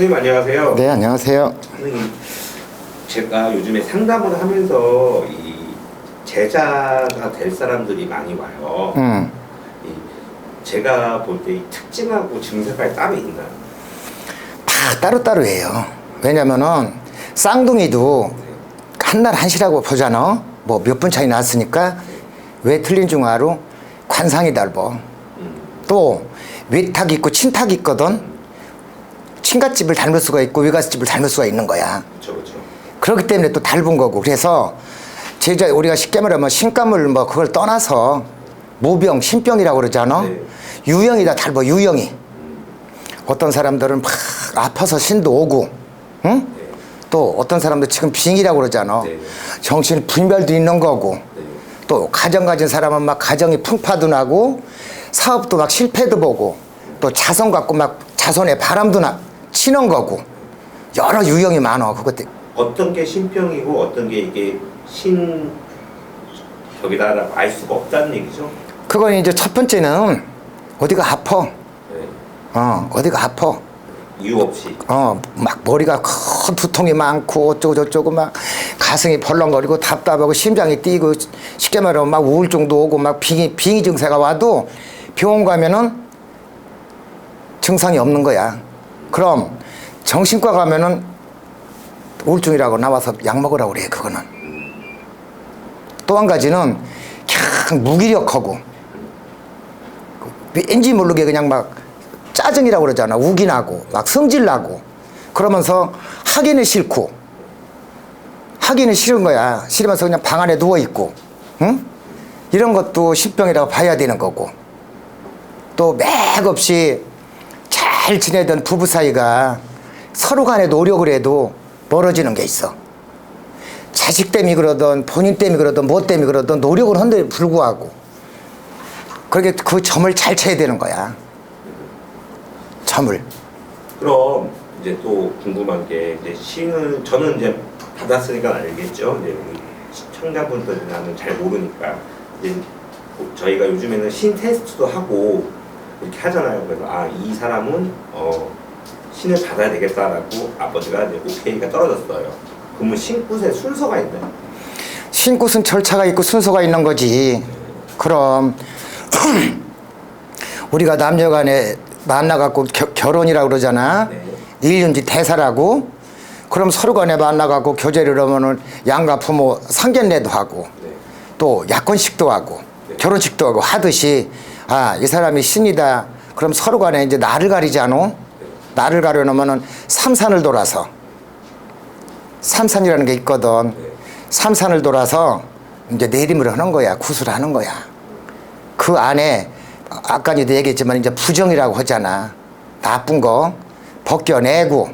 선생님 안녕하세요. 네, 안녕하세요. 선생님 제가 요즘에 상담을 하면서 이 제자가 될 사람들이 많이 와요. 음, 이 제가 볼 때 이 특징하고 증세가 따로 있나요? 다 따로따로예요. 왜냐면은 쌍둥이도 한 날 한시라고 보잖아. 뭐 몇 분 차이 났으니까 왜 틀린 중 알아? 관상이 달라. 음, 또 외탁이 있고 친탁이 있거든. 친갓집을 닮을 수가 있고 외갓집을 닮을 수가 있는 거야. 그렇죠, 그렇죠. 그렇기 때문에 또 닮은 거고 그래서 제자 우리가 쉽게 말하면 신감을 뭐 그걸 떠나서 모병 신병이라고 그러잖아 네. 유형이 다 닮아 유형이 어떤 사람들은 막 아파서 신도 오고 응? 네. 또 어떤 사람들 지금 빙이라고 그러잖아 네. 정신 분별도 있는 거고 네. 또 가정 가진 사람은 막 가정이 풍파도 나고 사업도 막 실패도 보고 또 자손 갖고 막 자손에 바람도 나 치는 거고 여러 유형이 많아 그것들 어떤 게 신병이고 어떤 게 이게 신 벽이다라고 알 수가 없다는 얘기죠. 그건 이제 첫 번째는 어디가 아파. 네. 어, 어디가 아파. 이유 없이. 어, 막 머리가 큰 두통이 많고 어쩌고 저쩌고 막 가슴이 벌렁거리고 답답하고 심장이 뛰고 쉽게 말하면 막 우울증도 오고 막 빙의, 빙의 증세가 와도 병원 가면은 증상이 없는 거야. 그럼 정신과 가면은 우울증이라고 나와서 약 먹으라고 그래, 그거는. 또 한 가지는 무기력하고 왠지 모르게 그냥 막 짜증이라고 그러잖아. 우기나고 막 성질나고 그러면서 하기는 싫고 하기는 싫은 거야. 싫으면서 그냥 방 안에 누워 있고, 응? 이런 것도 신병이라고 봐야 되는 거고 또 맥없이 잘 지내던 부부 사이가 서로 간에 노력을 해도 멀어지는 게 있어. 자식 때문에 그러든 본인 때문에 그러든 뭐 때문에 그러든 노력을 한데 불구하고 그렇게 그 점을 잘 쳐야 되는 거야. 점을. 그럼 이제 또 궁금한 게 이제 신을 저는 이제 받았으니까 알겠죠. 이제 우리 시청자분들이나는 잘 모르니까 이제 뭐 저희가 요즘에는 신 테스트도 하고 이렇게 하잖아요. 그래서 아 이 사람은 어 신을 받아야 되겠다라고 아버지가 이제 오케이가 떨어졌어요. 그러면 신굿의 순서가 있나요? 신굿은 절차가 있고 순서가 있는 거지. 그럼 우리가 남녀간에 만나갖고 겨- 결혼이라고 그러잖아. 네. 일륜지 대사라고. 그럼 서로 간에 만나갖고 교제를 하면은 양가 부모 상견례도 하고 네. 또 약혼식도 하고 네. 결혼식도 하고 하듯이 아 이 사람이 신이다. 그럼 서로 간에 이제 나를 가리잖아. 나를 가려놓으면은 삼산을 돌아서 삼산이라는 게 있거든. 네. 삼산을 돌아서 이제 내림을 하는 거야. 구슬을 하는 거야. 그 안에 아까도 얘기했지만 이제 부정이라고 하잖아. 나쁜 거 벗겨내고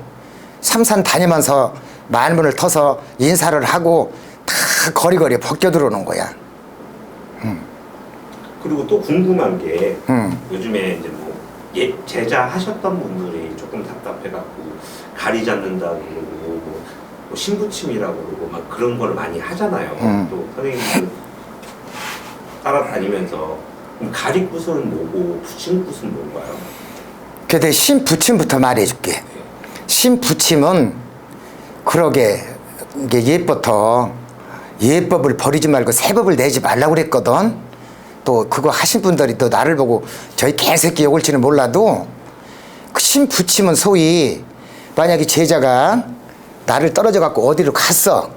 삼산 다니면서 만문을 터서 인사를 하고 다 거리거리 벗겨 들어오는 거야. 그리고 또 궁금한 게 음. 요즘에 이제 뭐 예, 제자 하셨던 분들이 조금 답답해갖고 가리 잡는다고 그러고 뭐, 뭐 신부침이라고 그러고 막 그런 걸 많이 하잖아요. 음. 또 선생님들 따라다니면서 그럼 가리굿은 뭐고 부침굿은 뭔가요? 그때 신 부침부터 말해줄게. 신 부침은 그러게 옛부터 예법을 버리지 말고 새법을 내지 말라고 그랬거든. 또 그거 하신 분들이 또 나를 보고 저희 개새끼 욕을지는 몰라도 그신 부침은 소위 만약에 제자가 나를 떨어져 갖고 어디로 갔어.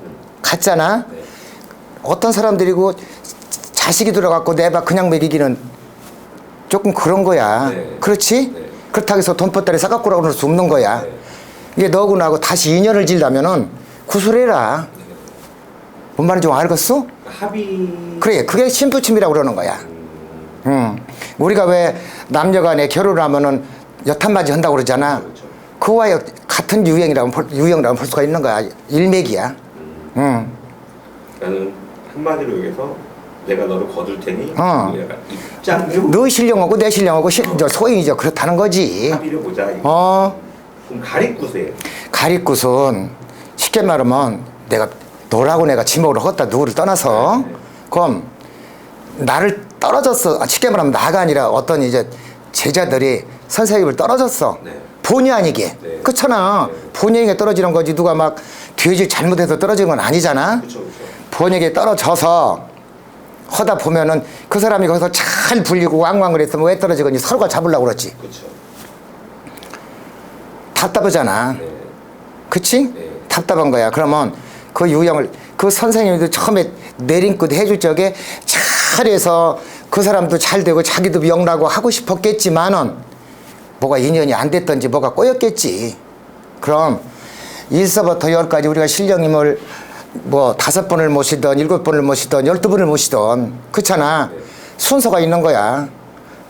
갔잖아. 네. 어떤 사람들이고 자식이 들어갖고 내봐 그냥 먹이기는 조금 그런 거야. 네. 그렇지? 네. 그렇다고 해서 돈보따리 싸갖고 라고 그럴 수 없는 거야. 네. 이게 너하고 나하고 다시 인연을 질려면은 구술해라. 뭔 말인지 좀 알겠어? 합의 그래, 그게 신부침이라고 그러는 거야. 응. 우리가 왜 남녀간에 결혼을 하면은 여탄맞이 한다고 그러잖아. 그렇죠. 그와의 같은 유형이라고, 볼- 유형이라고 볼 수가 있는 거야. 일맥이야. 응. 나는 한마디로 얘기해서 내가 너를 거둘 테니 어. 입장료 너 신령하고 내 신령하고 시, 저 이제 그렇다는 거지. 합의를 보자. 이거. 어, 그럼 가리굿에 가리굿은 쉽게 말하면 내가 너라고 내가 지목을 하겠다 누구를 떠나서 네. 그럼 나를 떨어졌어 아, 쉽게 말하면 나가 아니라 어떤 이제 제자들이 선생님을 떨어졌어 네. 본의 아니게 네. 그렇잖아 네. 본의 아니게 떨어지는 거지 누가 막 뒤질 잘못해서 떨어지는 건 아니잖아 그렇죠. 본에게 떨어져서 하다 보면은 그 사람이 거기서 잘 불리고 왕왕 그랬으면 왜 떨어지겠니 서로가 잡으려고 그러지. 답답하잖아 네. 그치? 네. 답답한 거야 그러면 그 유형을 그 선생님도 처음에 내림굿 해줄 적에 잘해서 그 사람도 잘 되고 자기도 명나고 하고 싶었겠지만은 뭐가 인연이 안 됐던지 뭐가 꼬였겠지 그럼 일서부터 열까지 우리가 신령님을 뭐 다섯 번을 모시던 일곱 번을 모시던 열두 번을 모시던 그렇잖아 네. 순서가 있는 거야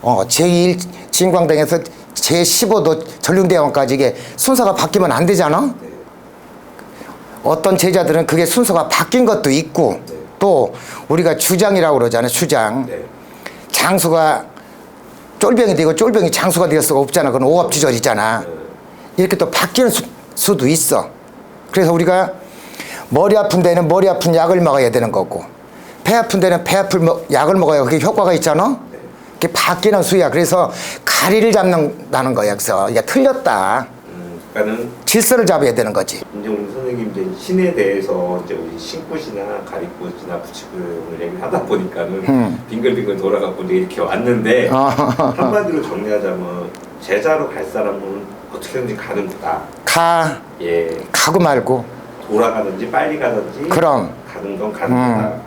어 제1 진광당에서 제15도 전륜대왕까지 이게 순서가 바뀌면 안 되잖아 네. 어떤 제자들은 그게 순서가 바뀐 것도 있고 네. 또 우리가 주장이라고 그러잖아요 주장 네. 장수가 쫄병이 되고 쫄병이 장수가 될 수가 없잖아 그건 오합지졸이잖아 네. 이렇게 또 바뀌는 수, 수도 있어 그래서 우리가 머리 아픈 데는 머리 아픈 약을 먹어야 되는 거고 배 아픈 데는 배 아픈 먹- 약을 먹어야 그게 효과가 있잖아 네. 그게 바뀌는 수야 그래서 가리를 잡는다는 거야 그래서 이게 틀렸다 음, 그러니까는 질서를 잡아야 되는 거지 이제 우리 선생님 이제 신에 대해서 이제 우리 신굿이나 가리굿이나 부치굿을 얘기를 하다 보니까는 음. 빙글빙글 돌아가고 이제 이렇게 왔는데 어. 한마디로 정리하자면 제자로 갈 사람은 어떻게든지 가는 거다. 가 예, 가고 말고 돌아가든지 빨리 가든지 그럼 가는 건 가는 음. 거다.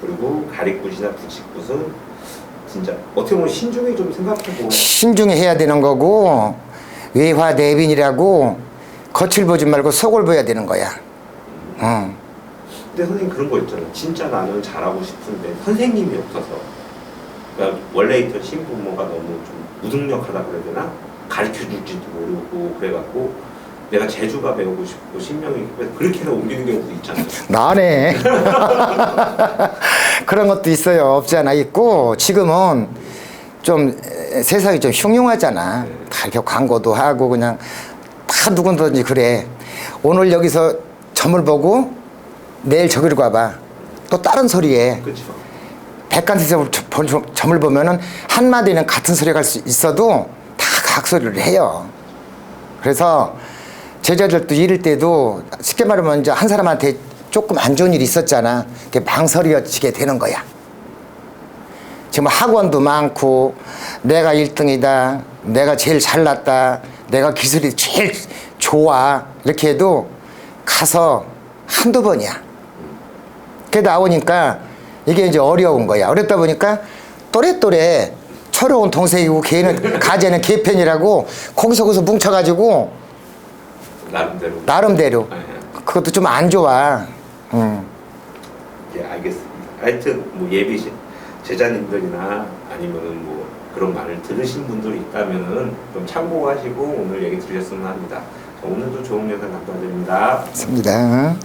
그리고 가리굿이나 부치굿은 진짜 어떻게 보면 신중히 좀 생각해보면 신중히 해야 되는 거고 외화 내빈이라고 겉을 보지 말고 속을 봐야 되는 거야. 응. 근데 선생님 그런 거 있잖아요. 진짜 나는 잘하고 싶은데 선생님이 없어서 그러니까 원래 있던 신부모가 너무 좀 무능력하다 그래야 되나? 가르쳐 줄지도 모르고 그래갖고 내가 제주가 배우고 싶고 신명이 그렇게 해서 옮기는 경우도 있잖아요. 나네. 그런 것도 있어요. 없지 않아 있고 지금은 좀 에, 세상이 좀 흉흉하잖아. 다 이렇게 광고도 하고 그냥 다 누구든지 그래. 오늘 여기서 점을 보고 내일 저기로 가봐. 또 다른 소리에 그렇죠. 백간에서 점을 보면은 한마디는 같은 소리가 할 수 있어도 다 각소리를 해요. 그래서 제자들도 이럴 때도 쉽게 말하면 이제 한 사람한테 조금 안 좋은 일이 있었잖아. 그게 망설여지게 되는 거야. 지금 학원도 많고 내가 1등이다. 내가 제일 잘났다. 내가 기술이 제일 좋아. 이렇게 해도 가서 한두 번이야. 그게 나오니까 이게 이제 어려운 거야. 어렵다 보니까 또래또래 철로운 동생이고 걔는 가재는 개편이라고 거기서 거기서 뭉쳐가지고 나름대로. 나름대로 네. 그것도 좀 안 좋아. 음. 예, 알겠습니다. 하여튼 뭐 예비 시- 제자님들이나 아니면은 뭐 그런 말을 들으신 분들이 있다면은 좀 참고하시고 오늘 얘기 들으셨으면 합니다. 자, 오늘도 좋은 영상 감사드립니다. 맞습니다.